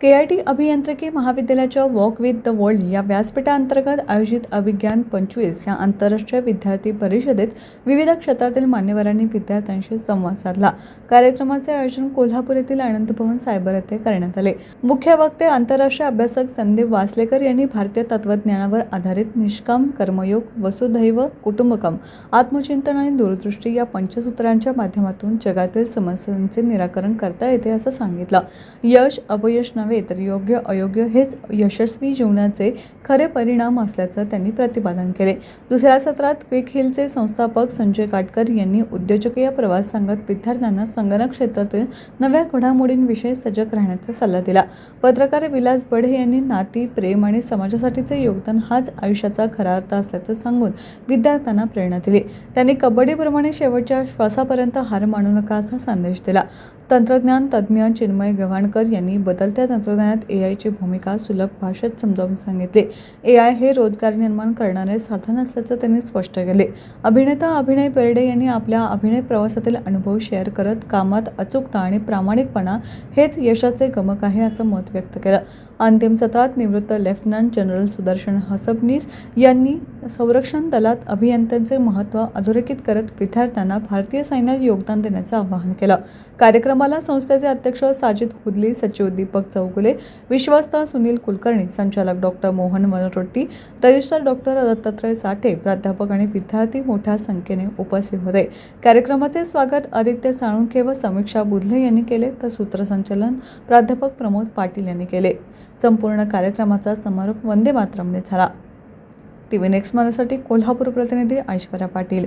K I T अभियांत्रिकी महाविद्यालयाच्या walk with the world या व्यासपीठाअंतर्गत आयोजित अभिज्ञान पंचवीस या आंतरराष्ट्रीय विद्यार्थी परिषदेत विविध क्षेत्रातील मान्यवरांनी विद्यार्थ्यांशी संवाद साधला. कार्यक्रमाचे आयोजन कोल्हापूर येथील आनंद भवन सायबर येथे करण्यात आले. मुख्य वक्ते आंतरराष्ट्रीय अभ्यासक संदीप वासलेकर यांनी भारतीय तत्वज्ञानावर आधारित निष्काम कर्मयोग वसुधैव कुटुंबकम आत्मचिंतन आणि दूरदृष्टी या पंचसूत्रांच्या माध्यमातून जगातील समस्यांचे निराकरण करता येते असं सांगितलं. यश अपयश नव्हे तर योग्य अयोग्य हेच यशस्वी जीवनाचे खरे परिणाम असल्याचं त्यांनी प्रतिपादन केले. दुसऱ्या सत्रात क्विक हिलचे संस्थापक संजय काटकर यांनी उद्योजकीय प्रवास सांगत विद्यार्थ्यांना संगणक क्षेत्रातील नव्या घडामोडींविषयी सजग राहण्याचा सल्ला दिला. पत्रकार विलास बढे यांनी नाती प्रेम आणि समाजासाठीचे योगदान हाच आयुष्याचा खरा अर्थ असल्याचं सांगून विद्यार्थ्यांना प्रेरणा दिली. त्यांनी कबड्डीप्रमाणे शेवटच्या श्वासापर्यंत हार मानू नका असा संदेश दिला. तंत्रज्ञान तज्ज्ञ चिन्मय गव्हाणकर यांनी बदलत्या तंत्रज्ञानात ए आयची भूमिका सुलभ भाषेत समजावून सांगितले. ए आय हे रोजगार निर्माण करणारे साधन असल्याचं त्यांनी स्पष्ट केले. अभिनेता अभिनय बेर्डे यांनी आपल्या अभिनय प्रवासातील अनुभव शेअर करत कामात अचूकता आणि प्रामाणिकपणा हेच यशाचे गमक आहे असं मत व्यक्त केलं. अंतिम सत्रात निवृत्त लेफ्टनंट जनरल सुदर्शन हसबनीस यांनी संरक्षण दलात अभियंत्यांचे महत्त्व अधोरेखित करत विद्यार्थ्यांना भारतीय सैन्यात योगदान देण्याचं आवाहन केलं. कार्यक्रमाला संस्थेचे अध्यक्ष साजिद हुदली सचिव दीपक चौक चौगुले विश्वस्त सुनील कुलकर्णी संचालक doctor Mohan Manoratti registrar doctor Dattatray Sathe प्राध्यापक आणि विद्यार्थी मोठ्या संख्येने उपस्थित होते. कार्यक्रमाचे स्वागत आदित्य साळुंखे व समीक्षा बुधले यांनी केले तर सूत्रसंचालन प्राध्यापक प्रमोद पाटील यांनी केले. संपूर्ण कार्यक्रमाचा समारोप वंदे मातरमने झाला. टी व्ही नेक्स्ट मराठीसाठी कोल्हापूर प्रतिनिधी ऐश्वर्या पाटील.